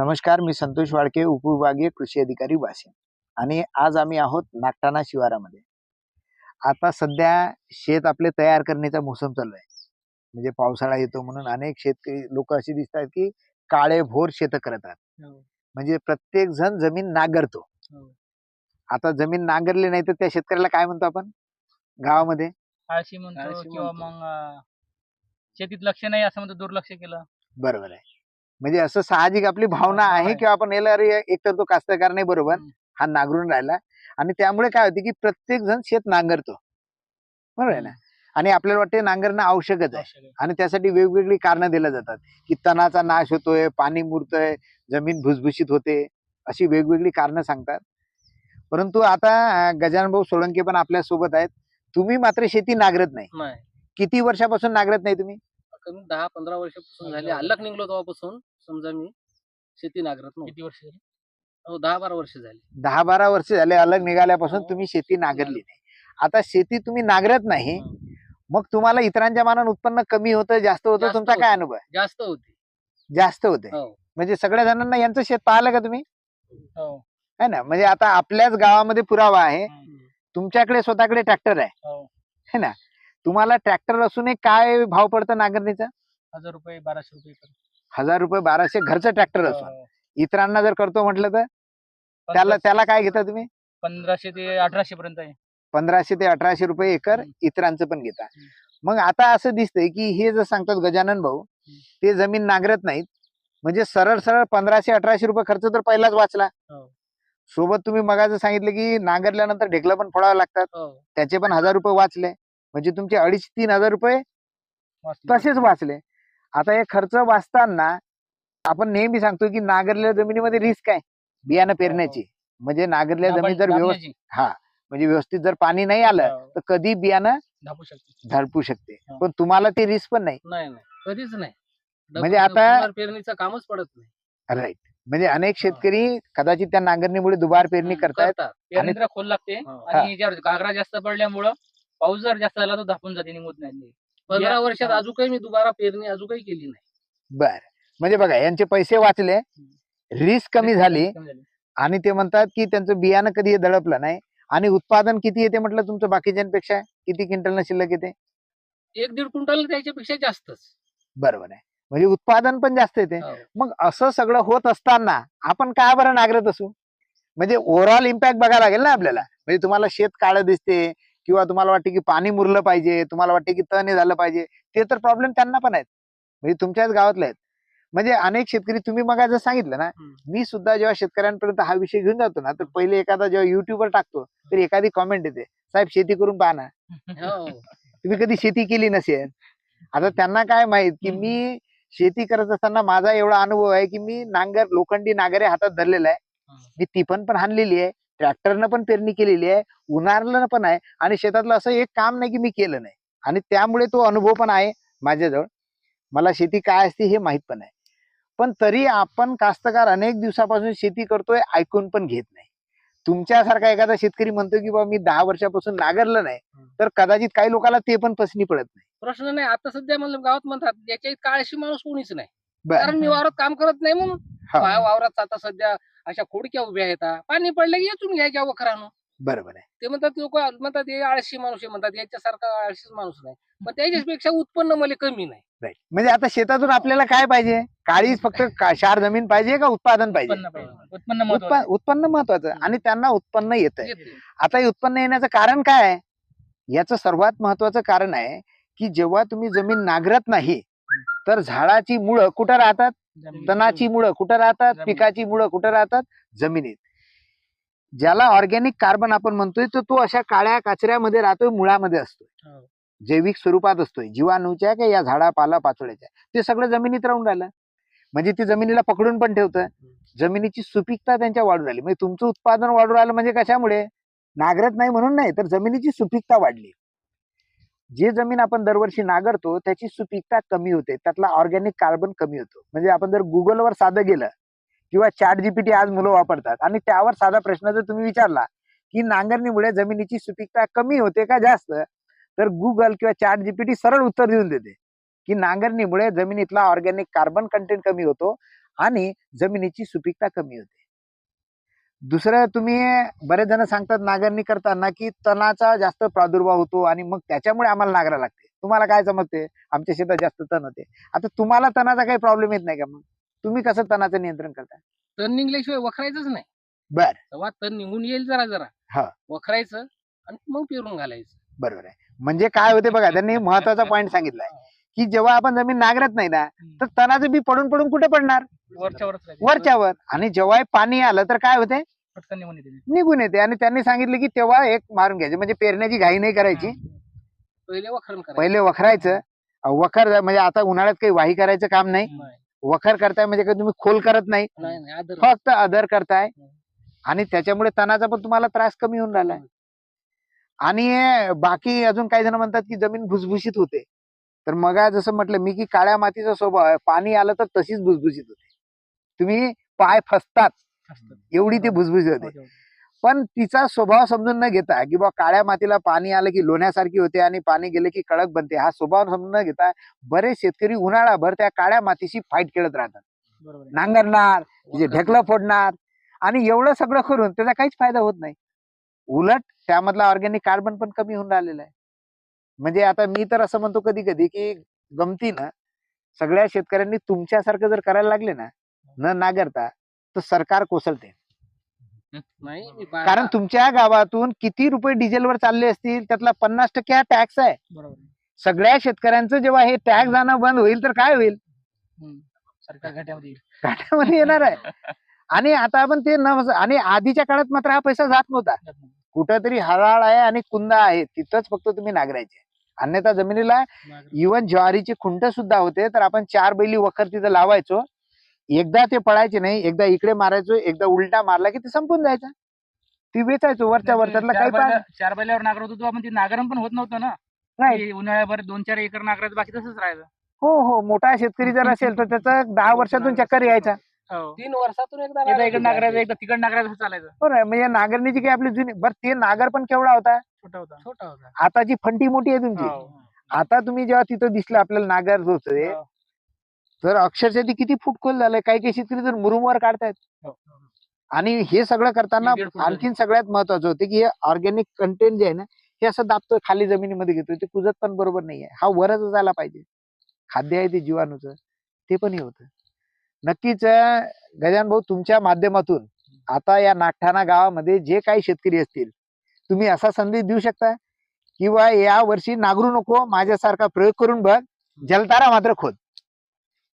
नमस्कार मी संतोष वाडके उपविभागीय कृषी अधिकारी वाशिम आणि आज आम्ही आहोत नागटाणा शिवारामध्ये. आता सध्या शेत आपले तयार करण्याचा मोसम चालू आहे. म्हणजे पावसाळा येतो म्हणून अनेक शेतकरी लोक अशी दिसतात की काळे भोर शेत करतात म्हणजे प्रत्येक जण जमीन नांगरतो. हो. आता जमीन नांगरली नाही तर त्या शेतकऱ्याला काय म्हणतो आपण? गावामध्ये? आळशी म्हणतो आळशी किंवा. मग शेतीत लक्ष नाही असं म्हणतो दुर्लक्ष केलं. बरोबर आहे. म्हणजे असं साहजिक आपली भावना आहे. किंवा आपण याला अरे एक तर तो कास्तकार नाही बरोबर. हा नांगरून राहिला. आणि त्यामुळे काय होते की प्रत्येक जण शेत नांगरतो. बरोबर आहे ना? आणि आपल्याला वाटते नांगरणं आवश्यकच आहे. आणि त्यासाठी वेगवेगळी कारणं दिल्या जातात. की तणाचा नाश होतोय पाणी मुरतोय जमीन भुसभुशीत होते अशी वेगवेगळी कारणं सांगतात. परंतु आता गजानन भाऊ सोळंके पण आपल्यासोबत आहेत. तुम्ही मात्र शेती नांगरत नाही. किती वर्षापासून नांगरत नाही तुम्ही? कमी दहा पंधरा वर्षापासून झाले. अल्लक निघलो तेव्हापासून समजा मी शेती नांगरत नव्हतो. किती वर्ष झाली? हो दहा बारा वर्ष झाली. दहा बारा वर्ष झाले अलग निघाल्यापासून हो. तुम्ही शेती नांगरली नाही. आता शेती तुम्ही नांगरत नाही मग तुम्हाला इतरांच्या मानाने उत्पन्न कमी होतं जास्त होतं जास्त तुमचा काय होतं. अनुभव आहे? जास्त होती. जास्त होते. हो. म्हणजे सगळ्या जणांना यांचं शेत पाहिलं का तुम्ही? हो. है ना? म्हणजे आता आपल्याच गावामध्ये पुरावा आहे. तुमच्याकडे स्वतःकडे ट्रॅक्टर आहे. हो. है ना? तुम्हाला ट्रॅक्टर असूनही काय भाव पडतं नांगरणीचा? हजार रुपये बाराशे रुपये. हजार रुपये बाराशे घरचं ट्रॅक्टर असून. हो. इतरांना जर करतो म्हटलं तर? त्याला त्याला काय घेता तुम्ही? पंधराशे ते अठराशे पर्यंत आहे. पंधराशे ते अठराशे रुपये एकर. इतरांचं पण घेता. मग आता असं दिसतंय की हे जर सांगतात गजानन भाऊ ते जमीन नांगरत नाहीत. म्हणजे सरळ सरळ पंधराशे अठराशे रुपये खर्च तर पहिलाच वाचला. हो. सोबत तुम्ही मगाचं सांगितलं की नांगरल्यानंतर ढेकलं पण फोडावं लागतात. हो. त्याचे पण हजार रुपये वाचले. म्हणजे तुमचे अडीच तीन हजार रुपये. तसेच वाचले. आता हे खर्च वाचताना आपण नेहमी सांगतो की नांगरलेल्या जमिनीमध्ये रिस्क आहे बियाणं पेरण्याची. म्हणजे नांगरलेल्या जमीन जर व्यवस्थित. हा म्हणजे व्यवस्थित जर पाणी नाही आलं हो. तर कधी बियाणं झडपू शकते. हा. पण तुम्हाला ते रिस्क पण नाही. कधीच नाही. म्हणजे आता- पेरणीचं कामच पडत नाही. राईट म्हणजे अनेक शेतकरी कदाचित त्या नांगरणीमुळे दुबार पेरणी करतायत करतात खोल लागते हो. आणि गागरा जास्त पडल्यामुळं पाऊस जर जास्त झाला तर धापून जाते निघत नाही पंधरा वर्षात हा. अजूनही मी दुबारा पेरणी अजूनही केली नाही. बर. म्हणजे बघा यांचे पैसे वाचले रिस्क कमी झाली कमी झाली. आणि ते म्हणतात की त्यांचं बियाणं कधी दडपलं नाही. आणि उत्पादन किती येते म्हटलं तुमचं बाकीच्यांपेक्षा? किती क्विंटल शिल्लक येते? एक दीड क्विंटल त्याच्यापेक्षा जास्तच. बरोबर आहे. म्हणजे उत्पादन पण जास्त येते. हो. मग असं सगळं होत असताना आपण का बरं नागरत असू? म्हणजे ओव्हरऑल इम्पॅक्ट बघायला लागेल ना आपल्याला. म्हणजे तुम्हाला शेत काळं दिसते किंवा तुम्हाला वाटते की पाणी मुरलं पाहिजे तुम्हाला वाटते की तण झालं पाहिजे ते तर प्रॉब्लेम त्यांना पण आहेत. म्हणजे तुमच्याच गावातले आहेत. म्हणजे अनेक शेतकरी तुम्ही मग जर सांगितलं ना. मी सुद्धा जेव्हा शेतकऱ्यांपर्यंत हा विषय घेऊन जातो ना तर पहिले एखादा जेव्हा युट्यूबवर टाकतो तर एखादी कॉमेंट येते साहेब शेती करून पहा ना. हो. तुम्ही कधी शेती केली नसेल. आता त्यांना काय माहीत की. मी शेती करत असताना माझा एवढा अनुभव आहे की मी नांगर लोखंडी नांगरे हातात धरलेला आहे. मी ती पण पण हाणलेली आहे. ट्रॅक्टरनं पण पेरणी केलेली आहे उन्हाळलं पण आहे आणि शेतातलं असं एक काम नाही की मी केलं नाही. आणि त्यामुळे तो अनुभव पण आहे माझ्याजवळ. मला शेती काय असते हे माहीत पण आहे पण तरी आपण कास्तकार अनेक दिवसापासून शेती करतोय ऐकून पण घेत नाही. तुमच्यासारखा एखादा शेतकरी म्हणतो की बाबा मी दहा वर्षापासून नांगरलं नाही. तर कदाचित काही लोकांना ते पण पसनी पडत नाही. प्रश्न नाही. आता सध्या मला गावात म्हणतात याच्या काळशी माणूस कोणीच नाही. कारण मी वावरात काम करत नाही म्हणून. हा. माझ्या वावरात आता सध्या अशा खोडक्या उभ्या आहेत पाणी पडलं की येचून घ्यायच्या वखरानं. बरोबर आहे. ते म्हणतात लोक म्हणतात हे आळशी माणूस आहे म्हणतात याच्यासारखा आळशीच माणूस नाही. पण त्याच्यापेक्षा उत्पन्न मला कमी नाही. म्हणजे आता शेतातून आपल्याला काय पाहिजे? काळी फक्त का- क्षार जमीन पाहिजे का उत्पादन पाहिजे? उत्पन्न पाहिजे. उत्पन्न महत्वाचं उत्पन्न उत्पन्न महत्वाचं आणि त्यांना उत्पन्न येत आहे येते. आता हे उत्पन्न येण्याचं कारण काय आहे? याचं सर्वात महत्वाचं कारण आहे की जेव्हा तुम्ही जमीन नांगरत नाही तर झाडाची मुळं कुठं राहतात. तणाची मुळं कुठं राहतात. पिकाची मुळं कुठं राहतात? जमिनीत. ज्याला ऑर्गॅनिक कार्बन आपण म्हणतोय तर तो अशा काळ्या कचऱ्यामध्ये राहतोय मुळामध्ये असतोय. हो. जैविक स्वरूपात असतोय. जीवाणूच्या का या झाडा पाला पाचोळ्याच्या? ते सगळं जमिनीत राहून राहिलं. म्हणजे ती जमिनीला पकडून पण ठेवतं. जमिनीची सुपीकता त्यांच्या वाढून राहिली. म्हणजे तुमचं उत्पादन वाढून राहिलं म्हणजे कशामुळे? नागरत नाही म्हणून नाही तर जमिनीची सुपीकता वाढली. जे जमीन आपण दरवर्षी नांगरतो त्याची सुपीकता कमी होते. त्यातला ऑर्गॅनिक कार्बन कमी होतो. म्हणजे आपण जर गुगलवर साधं गेलं किंवा चॅट जीपीटी आज मुलं वापरतात आणि त्यावर साधा प्रश्न जर तुम्ही विचारला की नांगरणीमुळे जमिनीची सुपीकता कमी होते का जास्त? तर गुगल किंवा चॅट जीपीटी सरळ उत्तर देऊन देते की नांगरणीमुळे जमिनीतला ऑर्गॅनिक कार्बन कंटेंट कमी होतो आणि जमिनीची सुपीकता कमी होते. दुसरं तुम्ही बरेच जण सांगतात नांगरणी करताना की तणाचा जास्त प्रादुर्भाव होतो आणि मग त्याच्यामुळे आम्हाला नांगरा लागते. तुम्हाला काय समजते? आमच्या शेतात जास्त तण होते. आता तुम्हाला तणाचा काही प्रॉब्लेम येत नाही का मग? तुम्ही कसं तणाचं नियंत्रण करता? तण निघल्याशिवाय वखरायचंच नाही. बर. तेव्हा तण निघून येईल जरा हा. जरा वखरायचं आणि मग पेरून घालायचं. बरोबर आहे. म्हणजे काय होते बघा त्यांनी महत्त्वाचा पॉईंट सांगितलाय. की जेव्हा आपण जमीन नांगरत नाही ना तर तणाचं बी पडून पडून कुठे पडणार. वरच्यावर. आणि जेव्हा पाणी आलं तर काय होते? पटकन निघून येते. ते. निघून येते. आणि त्यांनी सांगितलं की तेव्हा एक मारून घ्यायचे. म्हणजे पेरण्याची घाई नाही करायची. पहिले वखरण करायचं. पहिले वखरायचं. वखर म्हणजे आता उन्हाळ्यात काही वाही करायचं काम नाही. नाही. वखर करताय म्हणजे काही तुम्ही खोल करत नाही. नाही, नाही, आदर. फक्त आदर करताय. आणि त्याच्यामुळे तणाचा पण तुम्हाला त्रास कमी होऊन राहिलाय. आणि बाकी अजून काही जण म्हणतात की जमीन भुसभुशीत होते. तर मग जसं म्हटलं मी की काळ्या मातीचा स्वभाव आहे. पाणी आलं तर तशीच भुसभुशीत होते. तुम्ही पाय फसतात. एवढी ती भुसभुशीत होते. पण तिचा स्वभाव समजून न घेता की बा काळ्या मातीला पाणी आलं की लोण्यासारखी होते आणि पाणी गेले की कडक बनते हा स्वभाव समजून न घेता बरेच शेतकरी उन्हाळाभर त्या काळ्या मातीशी फाईट खेळत राहतात. नांगरणार तिचे ढेकलं फोडणार आणि एवढं सगळं करून त्याचा काहीच फायदा होत नाही. उलट त्यामधला ऑर्गॅनिक कार्बन पण कमी होऊन राहिलेला आहे. म्हणजे आता मी तर असं म्हणतो कधी कधी की गमतीनं सगळ्या शेतकऱ्यांनी तुमच्यासारखं जर करायला लागले ना न नागरता तर सरकार कोसळते. नाही कारण तुमच्या गावातून किती रुपये डिझेलवर चालले असतील त्यातला पन्नास टक्के हा टॅक्स आहे. बरोबर. सगळ्या शेतकऱ्यांचं जेव्हा हे टॅक्स जाणं बंद होईल तर काय होईल. सरकार. घाट्यामध्ये येणार आहे. आणि आता आपण ते न आणि आधीच्या काळात मात्र हा पैसा जात नव्हता. कुठंतरी हराळ आहे आणि कुंदा आहे. तिथंच फक्त तुम्ही नागरायचे. अन्यथा जमिनीला इवन ज्वारीचे खुंट सुद्धा होते तर आपण चार बैली वखर तिथं लावायचो. एकदा ते पडायचे नाही एकदा इकडे मारायचो एकदा उलटा मारला की ते संपून जायचा. ती वेचायचो वरच्या वर त्यातला चार काही चार बैलावर नागर होतो आपण ते नागरण पण होत नव्हतं ना. नाही उन्हाळ्याभर दोन चार एकर नागराचं बाकी तसंच राहायचं. हो हो मोठा शेतकरी जर असेल तर त्याचा दहा वर्षातून चक्कर यायचा. हो. तीन वर्षातून एकदा एकदा इकडे नागर- नागरायचं एकदा तिकड नागरायचं असं चालायचं? बरोबर म्हणजे नांगरणीची काही आपली जुनी बरं ते नागर पण केवढा होता? छोटा होता. छोटा होता. आता जी फंटी मोठी आहे तुमची हो. आता तुम्ही जेव्हा तिथं दिसलं आपल्याला नागर होते हो. तर अक्षरशः ती किती फूट खोल झालंय काही काही शेतकरी तर मुरुमवर काढतायत. हो. आणि हे सगळं करताना दीड आणखीन सगळ्यात महत्वाचं होतं की हे ऑर्गॅनिक कंटेंट जे आहे ना हे असं दाबतोय खाली जमिनीमध्ये घेतोय ते कुजत पण बरोबर नाहीये. हा वरच झाला पाहिजे. खाद्य आहे ते जीवाणूचं ते पण हे होतं. नक्कीच अं, गजानन भाऊ तुमच्या माध्यमातून आता या नागठाणा गावामध्ये जे काही शेतकरी असतील तुम्ही असा संदेश देऊ शकता? किंवा या वर्षी नागरू नको माझ्यासारखा प्रयोग करून बघ जलतारा मात्र खोद.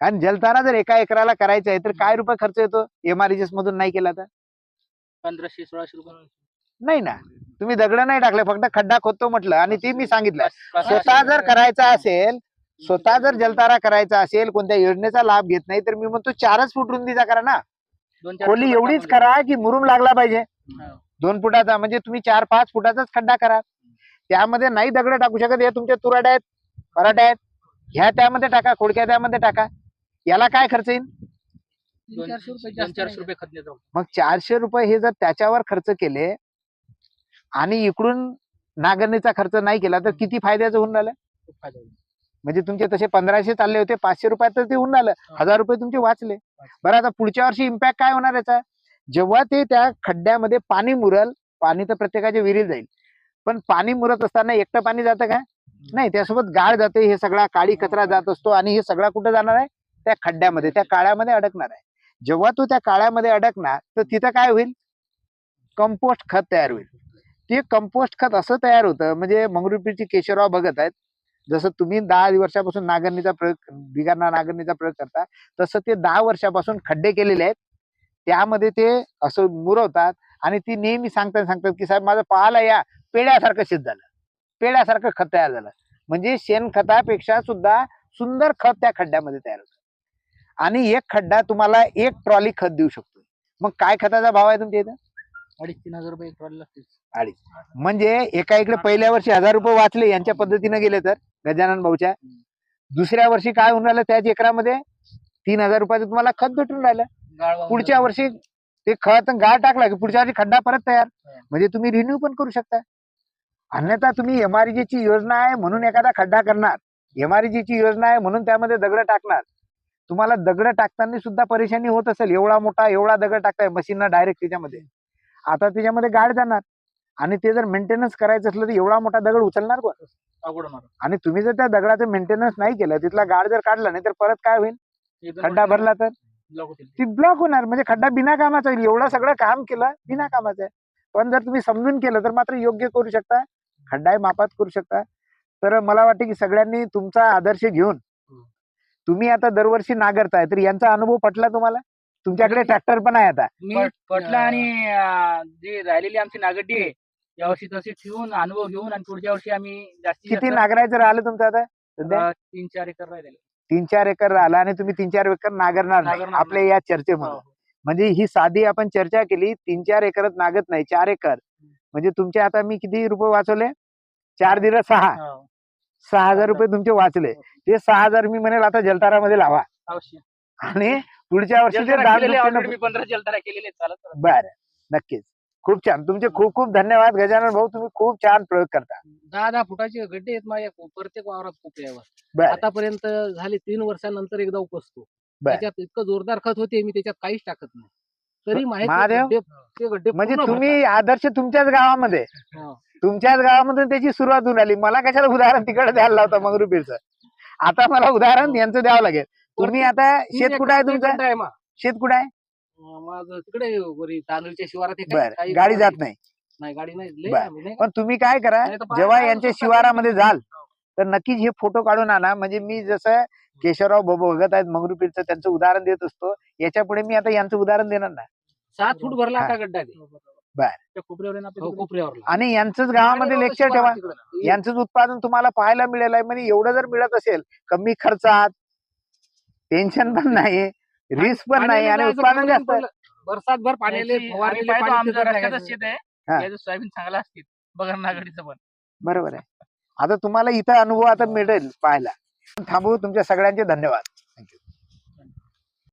कारण जलतारा जर एका एकराला करायचा आहे तर काय रुपये खर्च येतो? एमआरजीएस मधून नाही केला तर? पंधराशे सोळाशे रुपये. नाही ना. तुम्ही दगड नाही टाकले फक्त खड्डा खोदतो म्हटलं आणि ते मी सांगितलं. स्वतः जर करायचा असेल स्वतः जर जलतारा करायचा असेल कोणत्या योजनेचा लाभ घेत नाही तर मी म्हणतो चारच फूट रुंदीचा करा ना. खोली एवढीच टाकून करा की मुरुम लागला पाहिजे. हो. दोन फुटाचा म्हणजे तुम्ही चार पाच फुटाचाच खड्डा करा. त्यामध्ये नाही दगड टाकू शकत हे तुमच्या तुराड्या आहेत पराठ्या आहेत. ह्या त्यामध्ये टाका खोडक्या त्यामध्ये टाका. याला काय खर्च येईल? मग चारशे रुपये हे जर त्याच्यावर खर्च केले आणि इकडून नांगरणीचा खर्च नाही केला तर किती फायद्याचं होऊन राहिलं. म्हणजे तुमचे तसे पंधराशे चालले होते पाचशे रुपयात तर ते होऊन राहिलं. हजार रुपये तुमचे वाचले. बरं आता पुढच्या वर्षी इम्पॅक्ट काय होणार याचा? जेव्हा ते त्या खड्ड्यामध्ये पाणी मुरल पाणी तर प्रत्येकाच्या विहिरीत जाईल. पण पाणी मुरत असताना एकटं पाणी जातं का? नाही त्यासोबत गाळ जाते हे सगळा काळी कचरा जात असतो आणि हे सगळा कुठं जाणार आहे? त्या खड्ड्यामध्ये त्या काळ्यामध्ये अडकणार आहे. जेव्हा तो त्या काळ्यामध्ये अडकणार तर तिथं काय होईल? कंपोस्ट खत तयार होईल. ते कंपोस्ट खत असं तयार होतं म्हणजे मंगरुळपीरची केशवराव बघत आहेत जसं तुम्ही दहा वर्षापासून नांगरणीचा प्रयोग बिगांना नांगरणीचा प्रयोग करता तसं ते दहा वर्षापासून खड्डे केलेले आहेत. त्यामध्ये ते असं मुरवतात आणि ती नेहमी सांगतात सांगतात की साहेब माझं पाहायला या. पेड्यासारखं शेत झालं. पेड्यासारखं खत तयार झालं. म्हणजे शेणखतापेक्षा सुद्धा सुंदर खत त्या खड्ड्यामध्ये तयार होतं. आणि एक खड्डा तुम्हाला एक ट्रॉली खत देऊ शकतो मग काय खताचा भाव आहे तुमच्या इथं? अडीच तीन हजार रुपये एक ट्रॉली लागते. अडीच. म्हणजे एका इकडे पहिल्या वर्षी हजार रुपये वाचले यांच्या पद्धतीने गेले तर? गजानन भाऊच्या. दुसऱ्या वर्षी काय होऊन राहिलं त्याच एकरामध्ये तीन हजार रुपयाचं तुम्हाला खत भेटून राहिलं. पुढच्या. वर्षी ते खत गाळ टाकला की पुढच्या वर्षी खड्डा परत तयार. म्हणजे तुम्ही रिन्यू पण करू शकता. अन्यथा तुम्ही MRG ची योजना आहे म्हणून एखादा खड्डा करणार. MRG ची योजना आहे म्हणून त्यामध्ये दगड टाकणार. तुम्हाला दगड टाकताना सुद्धा परेशानी होत असेल. एवढा मोठा एवढा दगड टाकताय मशीनला डायरेक्ट त्याच्यामध्ये. आता त्याच्यामध्ये गाड जाणार. आणि ते जर मेंटेनन्स करायचं असलं तर एवढा मोठा दगड उचलणार कोण? अवघड होणार आणि तुम्ही जर त्या दगडाचं मेंटेनन्स नाही केलं तिथला गाड जर काढला नाही तर परत काय होईल? खड्डा मोठं भरला तर? होतील. ती. ब्लॉक होणार म्हणजे खड्डा बिना कामाचा होईल. एवढं सगळं काम केलं बिना कामाचं आहे. पण जर तुम्ही समजून केलं तर मात्र योग्य करू शकता. खड्डाही मापात करू शकता. तर मला वाटतं की सगळ्यांनी तुमचा आदर्श घेऊन तुम्ही आता दरवर्षी नागरताय तर यांचा अनुभव पटला तुम्हाला? तुमच्याकडे ट्रॅक्टर पण आहे आता. मी पटलं आणि जी राहिलेली आमची नागड्डी आहे यावर्षी तशी ठेवून अनुभव घेऊन आणि पुढच्या वर्षी आम्ही जास्तीत किती जास्त, नागरायचं राहिलं तुमचं आता सध्या? अं, तीन चार एकर राहिलेले तीन चार एकर राहिला आणि तुम्ही तीन चार एकर नागरणार नाही. नांगरणार आपल्या. या चर्चेमध्ये म्हणजे ही साधी आपण चर्चा केली तीन चार एकरात नागत नाही चार एकर. म्हणजे तुमचे आता मी किती रुपये वाचवले? चार दिवस सहा. हो, सहा हजार रुपये तुमचे वाचले. ते सहा हजार मी म्हणेल आता जलतारामध्ये लावा. अवश्य. आणि पुढच्या वर्षी ते जलतारा दाब केलेले दुपटीनं- already मी पंधरा जलतारा केलेले आहेत, चालत चालत. बरं. नक्कीच. खूप छान. तुमचे खूप खूप धन्यवाद गजानन भाऊ. तुम्ही खूप छान प्रयोग करता. दहा दहा फुटाचे गड्डे आहेत माझ्या. प्रत्येक वावरात कोपऱ्यावर बरं. आतापर्यंत झाले तीन वर्षानंतर एकदा उपसतो. बर. त्याच्यात इतकं जोरदार खत होते मी त्याच्यात काहीच टाकत नाही. तरी माहिती महादेव? गड्डे ते गड्डे म्हणजे पूर्ण तुम्ही आदर्श तुमच्याच गावामध्ये. हा. तुमच्याच गावामधून त्याची सुरुवात होऊन आली. मला कशाला उदाहरण तिकडे द्यायला लावता मंगरुपीरचं? आता मला उदाहरण यांचं द्यावं लागेल. तुम्ही आता शेत कुठं आहे तुमचं? गड्डा आहे मा. शेत कुठं आहे? माझं तिकडे तांदूळच्या शिवारात एक आहे. बर काही गाडी जात नाही नाही गाडी नाही लय बर. आम्ही नाही का? पण तुम्ही काय करा नाही तर बाहेर जेव्हा यांच्या शिवारामध्ये जाल तर नक्कीच हे फोटो काढून आणा म्हणजे मी जसं केशवराव ब- बघत आहेत मंगरुपीरचं त्यांचं उदाहरण देत असतो याच्यापुढे मी आता यांचं उदाहरण देणार ना सात फूट भरला हा. गड्डा ते त्या कोपऱ्यावर हो. कोपऱ्यावरला आणि यांचंच गावामध्ये आणि लेक्चर ठेवा तिकडं. यांचंच उत्पादन तुम्हाला पाहायला मिळेल आहे म्हणजे एवढं जर मिळत असेल कमी खर्चात टेन्शन पण नाही रिस्क पण नाही आणि उत्पादन जास्त. बरसात भर पाण्याले पाणी आमचं तिथं रस्त्यातच टाकायचं. शेत आहे हा. याचं सोयाबीन चांगला असतील बघा नागडीचं पण बरोबर आहे आता तुम्हाला इथं अनुभव आता मिळेल पाहायला थांबू तुमच्या सगळ्यांचे धन्यवाद